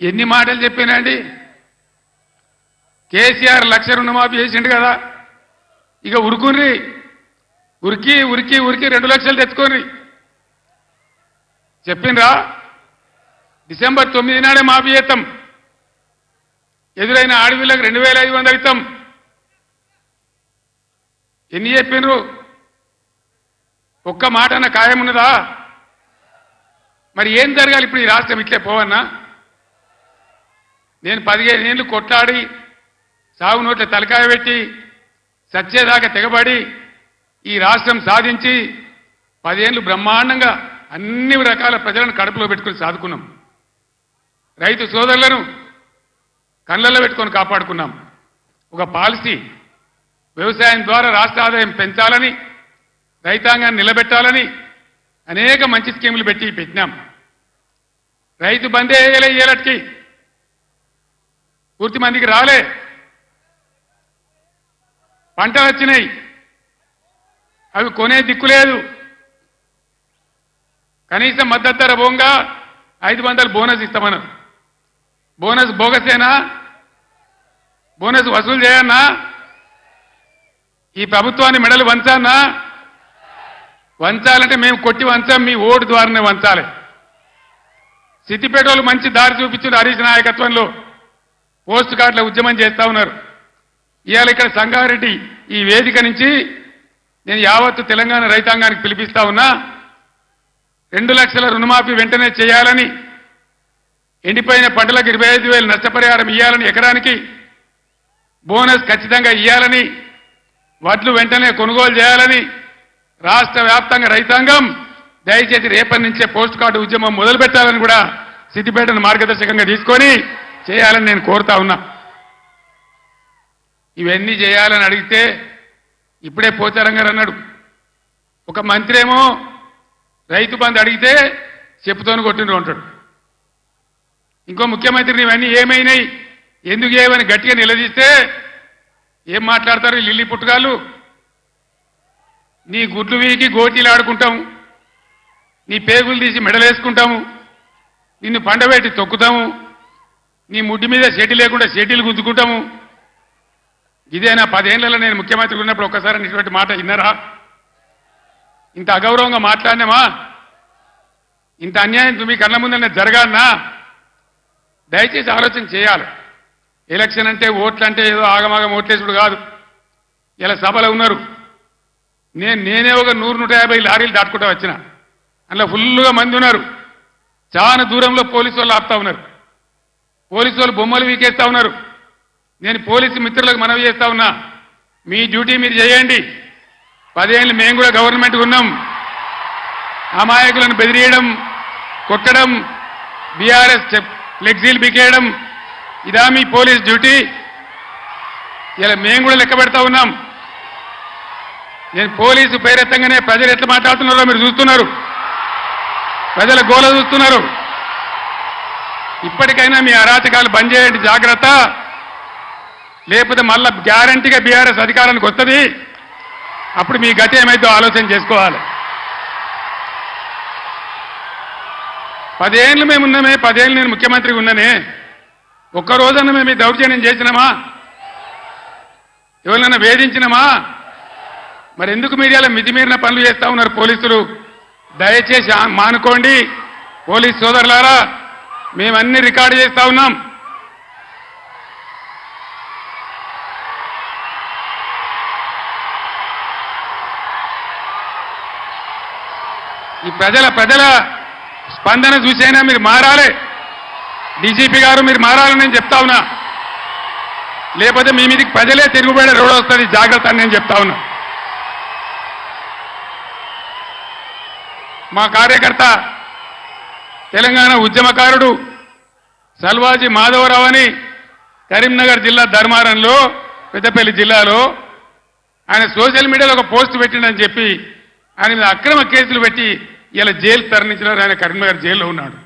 ఎన్ని మాటలు చెప్పానండి కేసీఆర్ లక్ష రుణమాఫీ చేసిండు కదా. ఇక ఉరుకుర్రి ఉరికి ఉరికి ఉరికి రెండు లక్షలు తెచ్చుకోర్రి చెప్పిండ్రా డిసెంబర్ తొమ్మిది నాడే మాఫీ చేస్తాం. ఎదురైన ఆడవిళ్ళకి రెండు వేల ఐదు వందలు ఇస్తాం. ఎన్ని చెప్పిండ్రు ఒక్క మాట అన్న ఖాయం ఉన్నదా? మరి ఏం జరగాలి ఇప్పుడు ఈ రాష్ట్రం? ఇట్లే పోవన్నా? నేను పదిహేను ఏళ్ళు కొట్లాడి సాగు నోట్ల తలకాయ పెట్టి సచ్చేదాకా తెగబడి ఈ రాష్ట్రం సాధించి పదేళ్ళు బ్రహ్మాండంగా అన్ని రకాల ప్రజలను కడుపులో పెట్టుకుని సాదుకున్నాం. రైతు సోదరులను కళ్ళల్లో పెట్టుకొని కాపాడుకున్నాం. ఒక పాలసీ వ్యవసాయం ద్వారా రాష్ట్ర ఆదాయం పెంచాలని రైతాంగాన్ని నిలబెట్టాలని అనేక మంచి స్కీములు పెట్టి పెట్టినాం. రైతు బందే వేయలే ఏలటికి పూర్తి మందికి రాలే. పంటలు వచ్చినాయి. అవి కొనే దిక్కు లేదు. కనీసం మద్దతు ధర పోగా ఐదు వందలు బోనస్ ఇస్తామన్నారు. బోనస్ బోగసేనా బోనస్ వసూలు చేయన్నా ఈ ప్రభుత్వాన్ని మెడలు వంచానా వంచాలంటే మేము కొట్టి వంచాం మీ ఓటు ద్వారానే వంచాలి. సిద్దిపేట మంచి దారి చూపించిన హరీష్ నాయకత్వంలో. పోస్ట్ కార్డుల ఉద్యమం చేస్తా ఉన్నారు. ఇవాళ ఇక్కడ సంగారెడ్డి ఈ వేదిక నుంచి నేను యావత్తు తెలంగాణ రైతాంగానికి పిలిపిస్తా ఉన్నా రెండు లక్షల రుణమాఫీ వెంటనే చేయాలని ఎండిపోయిన పంటలకు ఇరవై ఐదు వేలు నష్టపరిహారం ఇవ్వాలని ఎకరానికి బోనస్ ఖచ్చితంగా ఇవ్వాలని వడ్లు వెంటనే కొనుగోలు చేయాలని రాష్ట్ర వ్యాప్తంగా రైతాంగం దయచేసి రేపటి నుంచే పోస్ట్ కార్డు ఉద్యమం మొదలు పెట్టాలని కూడా సిద్దిపేటను మార్గదర్శకంగా తీసుకొని చేయాలని నేను కోరుతా ఉన్నా. ఇవన్నీ చేయాలని అడిగితే ఇప్పుడే పోచారం గారు అన్నాడు. ఒక మంత్రి ఏమో రైతు బంధు అడిగితే చెప్పుతోని కొట్టిండ్రు అంటాడు. ఇంకో ముఖ్యమంత్రిని ఇవన్నీ ఏమైనాయి? ఎందుకు ఏమని గట్టిగా నిలదీస్తే ఏం మాట్లాడతారు లిల్లీ పుట్టుగాళ్ళు? నీ గుడ్లు వీకి గోటీలు ఆడుకుంటాము. నీ పేగులు తీసి మెడలేసుకుంటాము. నిన్ను పండబెట్టి తొక్కుతాము. నీ ముడ్డి మీద షెడ్డి లేకుండా షెడ్డీలు గుద్దుకుంటాము ఇదేనా పదేళ్ళలో నేను ముఖ్యమంత్రి ఉన్నప్పుడు ఒక్కసారి ఇటువంటి మాట విన్నారా? ఇంత అగౌరవంగా మాట్లాడినామా? ఇంత అన్యాయం మీ కళ్ళ ముందనే జరగాలనా? దయచేసి ఆలోచన చేయాలి. ఎలక్షన్ అంటే ఓట్లు అంటే ఏదో ఆగమాగం ఓట్లేసుడు కాదు. ఇలా సభలో ఉన్నారు. నేను నేనే ఒక నూరు నూట యాభై లారీలు దాటుకుంటా వచ్చిన. అందులో ఫుల్గా మంది ఉన్నారు. చాలా దూరంలో పోలీసు వాళ్ళు ఆపుతా ఉన్నారు. పోలీసు వాళ్ళు బొమ్మలు వీకేస్తా ఉన్నారు. నేను పోలీసు మిత్రులకు మనవి చేస్తా ఉన్నా. మీ డ్యూటీ మీరు చేయండి. పదేళ్ళు మేము కూడా గవర్నమెంట్ ఉన్నాం. అమాయకులను బెదిరియడం కొట్టడం బీఆర్ఎస్ ఫ్లెక్సీలు బికేయడం ఇదా మీ పోలీస్ డ్యూటీ. ఇలా మేము కూడా లెక్క పెడతా ఉన్నాం. నేను పోలీసు పేరెత్తంగానే ప్రజలు ఎట్లా మాట్లాడుతున్నారో మీరు చూస్తున్నారు. ప్రజల గోల చూస్తున్నారు. ఇప్పటికైనా మీ అరాచకాలు బంద్ చేయండి జాగ్రత్త. లేకపోతే మళ్ళా గ్యారంటీగా బీఆర్ఎస్ అధికారానికి వస్తుంది. అప్పుడు మీ గతి ఏమైందో ఆలోచన చేసుకోవాలి. పదేళ్ళు మేము ఉన్నామే పదేళ్ళు నేను ముఖ్యమంత్రిగా ఉన్నానే. ఒక్కరోజన్న మేము ఈ దౌర్జన్యం చేసినామా? ఎవరినైనా వేధించినమా? మరి ఎందుకు మీడియాలో మితిమీరిన పనులు చేస్తా ఉన్నారు పోలీసులు? దయచేసి మానుకోండి. పోలీస్ సోదరులారా మేమన్నీ రికార్డు చేస్తా ఉన్నాం. ఈ ప్రజల ప్రజల స్పందన చూసైనా మీరు మారాలి. డీజీపీ గారు మీరు మారాలని నేను చెప్తా ఉన్నా. లేకపోతే మీ మీదకి ప్రజలే తిరుగుబడే రోడ్ వస్తుంది జాగ్రత్త అని నేను చెప్తా ఉన్నా. మా కార్యకర్త తెలంగాణ ఉద్యమకారుడు సల్వాజీ మాధవరావు అని కరీంనగర్ జిల్లా ధర్మారంలో పెద్దపల్లి జిల్లాలో ఆయన సోషల్ మీడియాలో ఒక పోస్ట్ పెట్టిండని చెప్పి ఆయన మీద అక్రమ కేసులు పెట్టి ఇలా జైలు తరలించినారు. ఆయన కరీంనగర్ జైల్లో ఉన్నాడు.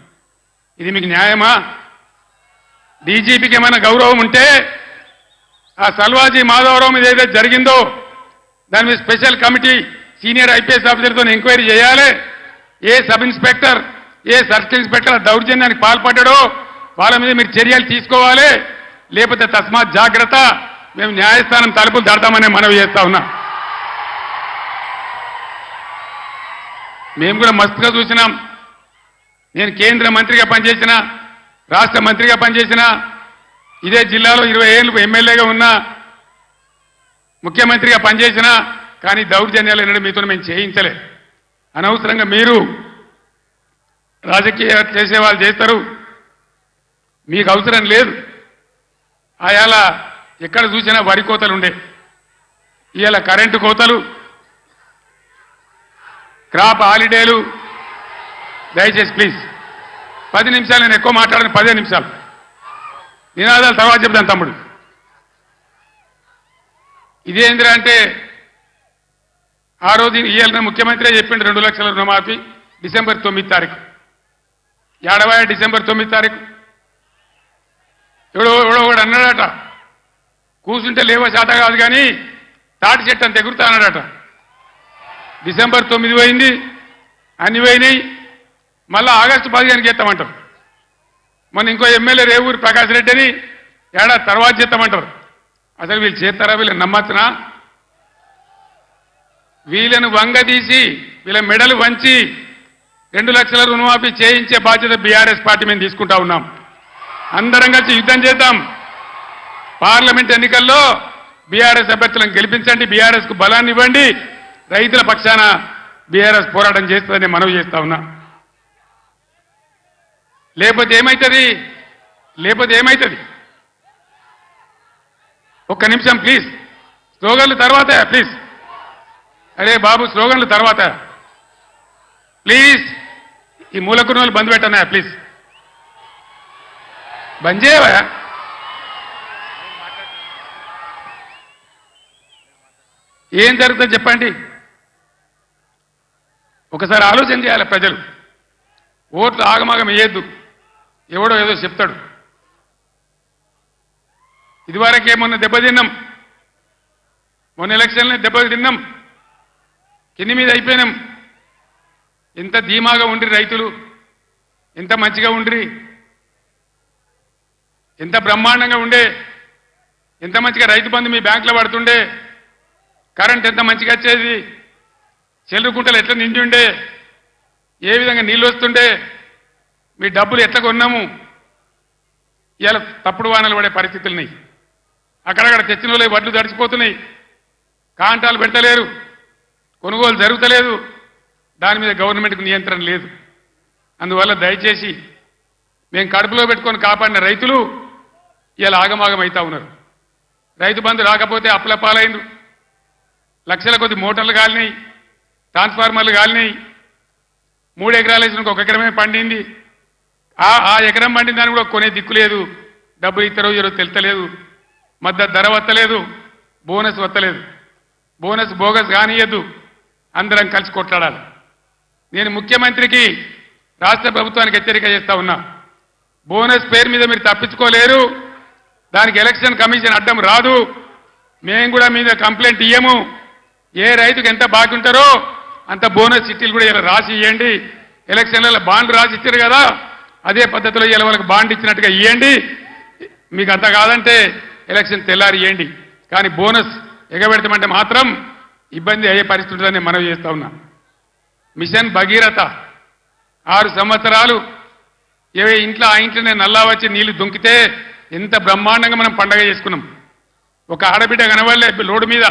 ఇది మీకు న్యాయమా? డీజీపీకి ఏమైనా గౌరవం ఉంటే ఆ సల్వాజీ మాధవరావు మీద ఏదైతే జరిగిందో దాని మీద స్పెషల్ కమిటీ సీనియర్ ఐపీఎస్ ఆఫీసర్తో ఎంక్వైరీ చేయాలి. ఏ సబ్ ఇన్స్పెక్టర్ ఏ సర్కిల్ ఇన్స్పెక్టర్ దౌర్జన్యానికి పాల్పడ్డాడో వాళ్ళ మీద మీరు చర్యలు తీసుకోవాలి. లేకపోతే తస్మాత్ జాగ్రత్త మేము న్యాయస్థానం తలుపులు దడతామనే మనవి చేస్తా ఉన్నా. మేము కూడా మస్తుగా చూసినాం. నేను కేంద్ర మంత్రిగా పనిచేసిన రాష్ట్ర మంత్రిగా పనిచేసిన ఇదే జిల్లాలో ఇరవై ఏళ్ళు ఎమ్మెల్యేగా ఉన్నా ముఖ్యమంత్రిగా పనిచేసిన కానీ దౌర్జన్యాలు అనేది మీతో మేము చేయించలే అనవసరంగా మీరు రాజకీయ చేసే వాళ్ళు చేస్తారు. మీకు అవసరం లేదు. ఆయాల ఎక్కడ చూసినా వరి కోతలు ఉండే. ఇవాళ కరెంటు కోతలు. క్రాప్ హాలిడేలు. దయచేసి ప్లీజ్. పది నిమిషాలు నేను ఎక్కువ మాట్లాడను పదే నిమిషాలు. నినాదాలు తర్వాత చెప్తాను తమ్ముడు. ఇదేంద్రా అంటే ఆ రోజు ఇవాళ ముఖ్యమంత్రి చెప్పిండు రెండు లక్షల రుణమాఫీ డిసెంబర్ తొమ్మిది తారీఖు. ఏడవ డిసెంబర్ తొమ్మిది తారీఖు? ఎవడో ఎవడో ఒకడు అన్నాడట. కూర్చుంటే లేవో శాత కాదు కానీ తాటి చెట్టు అంత ఎగురుతా అన్నాడట. డిసెంబర్ తొమ్మిది పోయింది అన్ని పోయినాయి. మళ్ళా ఆగస్టు పదిహేనుకి చేస్తామంటారు. మొన్న ఇంకో ఎమ్మెల్యే రేవూరి ప్రకాష్ రెడ్డి అని ఏడాది తర్వాత చేస్తామంటారు. అసలు వీళ్ళు చేస్తారా వీళ్ళని నమ్మచ్చునా? వీళ్ళను వంగదీసి వీళ్ళ మెడలు వంచి రెండు లక్షల రుణమాఫీ చేయించే బాధ్యత బీఆర్ఎస్ పార్టీ మేము తీసుకుంటా ఉన్నాం. అందరం కలిసి యుద్ధం చేద్దాం. పార్లమెంట్ ఎన్నికల్లో బీఆర్ఎస్ అభ్యర్థులను గెలిపించండి బీఆర్ఎస్కు బలాన్ని ఇవ్వండి. రైతుల పక్షాన బీఆర్ఎస్ పోరాటం చేస్తుందని మనవి చేస్తా ఉన్నా. లేకపోతే ఏమవుతుంది లేకపోతే ఏమవుతుంది ఒక్క నిమిషం ప్లీజ్. స్లోగన్లు తర్వాత ప్లీజ్. అరే బాబు స్లోగన్లు తర్వాత. ప్లీజ్. ఈ మూలకున్నోళ్ళు బంద్ పెట్టనా ప్లీజ్ బంద్ చేయవా? ఏం జరుగుతుందో చెప్పండి. ఒకసారి ఆలోచన చేయాలి ప్రజలు. ఓట్లు ఆగమాగం వేయద్దు. ఎవడో ఏదో చెప్తాడు. ఇదివరకే మొన్న దెబ్బతిన్నాం. మొన్న ఎలక్షన్లే దెబ్బతిన్నాం కింది మీద అయిపోయినాం. ఇంత ధీమాగా ఉండ్రి రైతులు ఇంత మంచిగా ఉండ్రి ఇంత బ్రహ్మాండంగా ఉండే ఇంత మంచిగా రైతు బంధు మీ బ్యాంకులో పడుతుండే కరెంట్ ఎంత మంచిగా వచ్చేది చెల్లుకుంటలు ఎట్లా నిండి ఉండే ఏ విధంగా నీళ్ళు వస్తుండే మీ డబ్బులు ఎట్లా కొన్నాము ఇలా తప్పుడు వానలు పడే పరిస్థితులున్నాయి అక్కడక్కడ తెచ్చిన వడ్లు తడిచిపోతున్నాయి కాంటాలు పెట్టలేరు కొనుగోలు జరుగుతలేదు. దాని మీద గవర్నమెంట్కు నియంత్రణ లేదు. అందువల్ల దయచేసి మేము కడుపులో పెట్టుకొని కాపాడిన రైతులు ఇలా ఆగమాగం అవుతా ఉన్నారు. రైతు బంధు రాకపోతే అప్పుల పాలైండు లక్షల కొద్ది మోటార్లు కాలినాయి ట్రాన్స్ఫార్మర్లు కాలినాయి. మూడు ఎకరాలు వేసిన ఒక ఎకరమే పండింది. ఆ ఆ ఎకరం పండిన దాన్ని కూడా కొనే దిక్కు లేదు. డబ్బులు ఇస్తారో ఇరో తెలుతలేదు మద్దతు ధర వత్తలేదు బోనస్ వత్తలేదు బోనస్ బోగస్ కానియద్దు. అందరం కలిసి కొట్లాడాలి. నేను ముఖ్యమంత్రికి రాష్ట్ర ప్రభుత్వానికి హెచ్చరిక చేస్తా ఉన్నా. బోనస్ పేరు మీద మీరు తప్పించుకోలేరు. దానికి ఎలక్షన్ కమిషన్ అడ్డం రాదు. మేము కూడా మీద కంప్లైంట్ ఇయ్యము. ఏ రైతుకు ఎంత బాకీ ఉంటారో అంత బోనస్ చిట్టీలు కూడా ఇలా రాసి ఇవ్వండి ఎలక్షన్లలో బాండ్ రాసి ఇచ్చారు కదా అదే పద్ధతిలో ఇలా వాళ్ళకి బాండ్ ఇచ్చినట్టుగా ఇవ్వండి మీకు అంత కాదంటే ఎలక్షన్ తెల్లారి ఇవ్వండి కానీ బోనస్ ఎగబెడతామంటే మాత్రం ఇబ్బంది అయ్యే పరిస్థితి ఉంటుందని మనవి చేస్తా ఉన్నా. మిషన్ భగీరథ. ఆరు సంవత్సరాలు ఏవే ఇంట్లో ఆ ఇంట్లోనే నల్లా వచ్చి నీళ్ళు దుంకితే ఎంత బ్రహ్మాండంగా మనం పండగ చేసుకున్నాం. ఒక ఆడబిడ్డ కనవల్లే లోడు మీద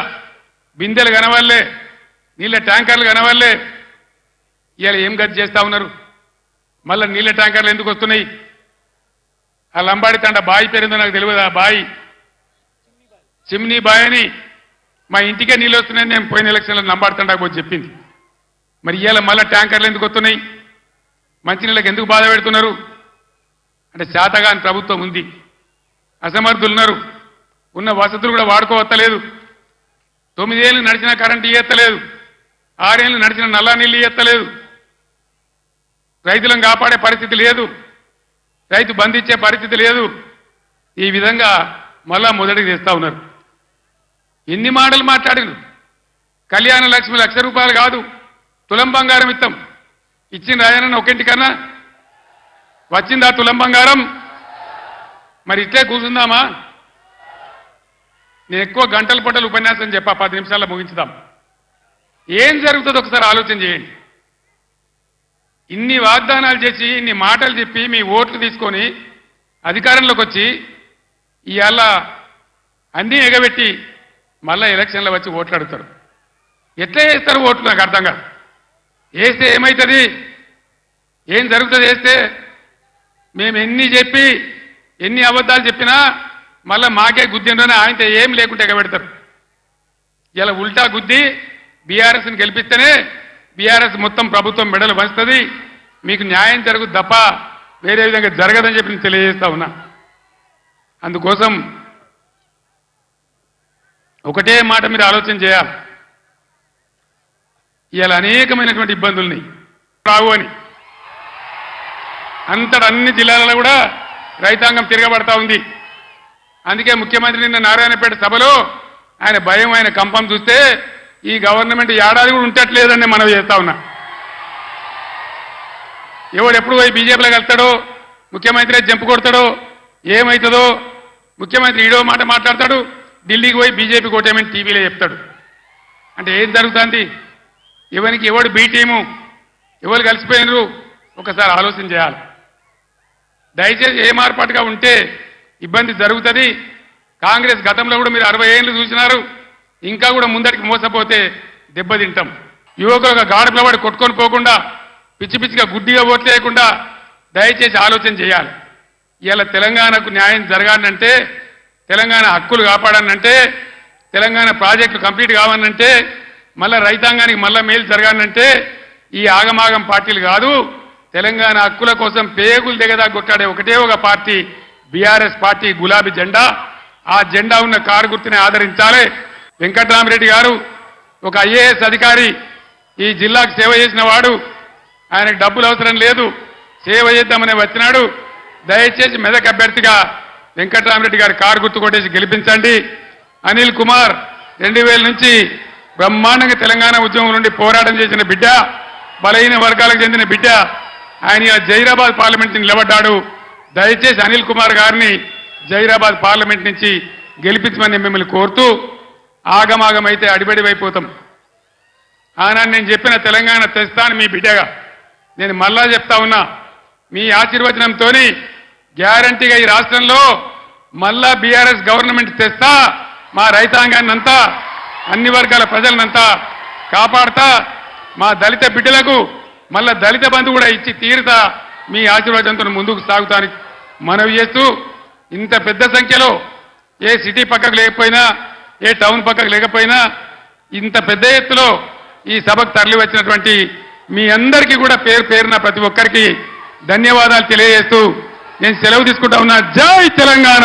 బిందెలు కనవల్లే నీళ్ళ ట్యాంకర్లు కనవల్లే ఇవాళ ఏం గది చేస్తా ఉన్నారు? మళ్ళీ నీళ్ళ ట్యాంకర్లు ఎందుకు వస్తున్నాయి? ఆ లంబాడి తండ బాయి పేరుందో నాకు తెలియదు ఆ బాయి. చిమ్నీ బాయ్ అని మా ఇంటికే నీళ్ళు వస్తున్నాయని నేను పోయిన ఎలక్షన్లో లంబాడి తండాకు పోయి చెప్పింది. మరి ఇవాళ మళ్ళీ ట్యాంకర్లు ఎందుకు వస్తున్నాయి? మంచినీళ్ళకి ఎందుకు బాధ పెడుతున్నారు? అంటే శాతగాని ప్రభుత్వం ఉంది. అసమర్థులు ఉన్నారు. ఉన్న వసతులు కూడా వాడుకోవత్తలేదు. తొమ్మిదేళ్ళు నడిచిన కరెంటు ఇయ్యత్తలేదు. ఆరేళ్ళు నడిచిన నల్ల నీళ్ళు ఇయ్యత్తలేదు. రైతులను కాపాడే పరిస్థితి లేదు. రైతు బంధించే పరిస్థితి లేదు. ఈ విధంగా మళ్ళా మొదటికి తెస్తా ఉన్నారు. ఎన్ని మాటలు మాట్లాడినారు? కళ్యాణ లక్ష్మి లక్ష రూపాయలు కాదు. తులం బంగారం ఇస్తాం ఇచ్చింది రాయనన్న ఒకింటికన్నా? వచ్చిందా తులం బంగారం? మరి ఇట్లే కూర్చుందామా? నేను ఎక్కువ గంటల పంటలు ఉపన్యాసం చెప్పా పది నిమిషాల్లో ముగించుదాం. ఏం జరుగుతుందో ఒకసారి ఆలోచన చేయండి. ఇన్ని వాగ్దానాలు చేసి ఇన్ని మాటలు చెప్పి మీ ఓట్లు తీసుకొని అధికారంలోకి వచ్చి ఇవాళ అన్నీ ఎగబెట్టి మళ్ళా ఎలక్షన్లో వచ్చి ఓట్లు అడుగుతారు. ఎట్లా చేస్తారు ఓట్లు నాకు అర్థం కాదు. వేస్తే ఏమవుతుంది ఏం జరుగుతుంది వేస్తే? మేము ఎన్ని చెప్పి ఎన్ని అబద్ధాలు చెప్పినా మళ్ళీ మాకే గుద్దిండ్రని ఆయనతో ఏం లేకుంటే ఎగబెడతారు. ఇలా ఉల్టా గుద్ది బీఆర్ఎస్ని గెలిపిస్తేనే బీఆర్ఎస్ మొత్తం ప్రభుత్వం మెడలు పంచుతుంది మీకు న్యాయం జరుగుతుంది తప్ప వేరే విధంగా జరగదని చెప్పి నేను తెలియజేస్తా ఉన్నా. అందుకోసం ఒకటే మాట మీరు ఆలోచన చేయాలి. ఇలా అనేకమైనటువంటి ఇబ్బందుల్ని రావు అని. అంతట అన్ని జిల్లాలలో కూడా రైతాంగం తిరగబడతా ఉంది. అందుకే ముఖ్యమంత్రి నిన్న నారాయణపేట సభలో ఆయన భయం ఆయన కంపం చూస్తే ఈ గవర్నమెంట్ ఏడాది కూడా ఉండట్లేదని మనం చేస్తా ఉన్నా. ఎవడు ఎప్పుడు పోయి బీజేపీలోకి వెళ్తాడో ముఖ్యమంత్రి జంపు కొడతాడో ఏమవుతుందో ముఖ్యమంత్రి ఈడో మాట మాట్లాడతాడు ఢిల్లీకి పోయి బీజేపీ కోటేమని టీవీలో చెప్తాడు. అంటే ఏం జరుగుతుంది? ఎవరికి ఎవడు బీ టీము? ఎవరు కలిసిపోయినరు? ఒకసారి ఆలోచన చేయాలి. దయచేసి ఏ మార్పాటుగా ఉంటే ఇబ్బంది జరుగుతుంది. కాంగ్రెస్ గతంలో కూడా మీరు అరవై ఏళ్ళు చూసినారు. ఇంకా కూడా ముందరికి మోసపోతే దెబ్బతింటాం. యువకులు ఒక గాడి పిల్లవాడు కొట్టుకొని పోకుండా పిచ్చి పిచ్చిగా గుడ్డిగా ఓట్లేయకుండా దయచేసి ఆలోచన చేయాలి. ఇలా తెలంగాణకు న్యాయం జరగాలంటే తెలంగాణ హక్కులు కాపాడానంటే తెలంగాణ ప్రాజెక్టులు కంప్లీట్ కావాలంటే మళ్ళా రైతాంగానికి మళ్ళా మేలు జరగాలంటే ఈ ఆగమాగం పార్టీలు కాదు తెలంగాణ హక్కుల కోసం పేగులు దిగదా కొట్టాడే ఒకటే ఒక పార్టీ బీఆర్ఎస్ పార్టీ గులాబీ జెండా. ఆ జెండా ఉన్న కారు గుర్తుని ఆదరించాలి. వెంకట్రామరెడ్డి గారు ఒక ఐఏఎస్ అధికారి ఈ జిల్లాకు సేవ చేసిన వాడు. ఆయనకు డబ్బులు అవసరం లేదు సేవ చేద్దామని వచ్చినాడు. దయచేసి మెదక్ అభ్యర్థిగా వెంకట్రామరెడ్డి గారు కారు గుర్తు కొట్టేసి గెలిపించండి. అనిల్ కుమార్ రెండు వేల నుంచి బ్రహ్మాండంగా తెలంగాణ ఉద్యమం నుండి పోరాటం చేసిన బిడ్డ బలహీన వర్గాలకు చెందిన బిడ్డ ఆయన జైరాబాద్ పార్లమెంట్ నుంచి నిలబడ్డాడు. దయచేసి అనిల్ కుమార్ గారిని జైరాబాద్ పార్లమెంట్ నుంచి గెలిపించమని మిమ్మల్ని కోరుతూ ఆగమాగమైతే అడిబడివైపోతాం. ఆనాడు నేను చెప్పిన తెలంగాణ తెస్తాను మీ బిడ్డగా. నేను మళ్ళా చెప్తా ఉన్నా మీ ఆశీర్వచనంతో గ్యారంటీగా ఈ రాష్ట్రంలో మళ్ళా బీఆర్ఎస్ గవర్నమెంట్ తెస్తా మా రైతాంగాన్ని అంతా అన్ని వర్గాల ప్రజలనంతా కాపాడుతా మా దళిత బిడ్డలకు మళ్ళా దళిత బంధు కూడా ఇచ్చి తీరుతా మీ ఆశీర్వాదంతో ముందుకు సాగుతానికి మనవి చేస్తూ ఇంత పెద్ద సంఖ్యలో ఏ సిటీ పక్కకు లేకపోయినా ఏ టౌన్ పక్కకు లేకపోయినా ఇంత పెద్ద ఎత్తులో ఈ సభకు తరలి వచ్చినటువంటి మీ అందరికీ కూడా పేరు పేరున ప్రతి ఒక్కరికి ధన్యవాదాలు తెలియజేస్తూ నేను సెలవు తీసుకుంటా ఉన్నా. జై తెలంగాణ!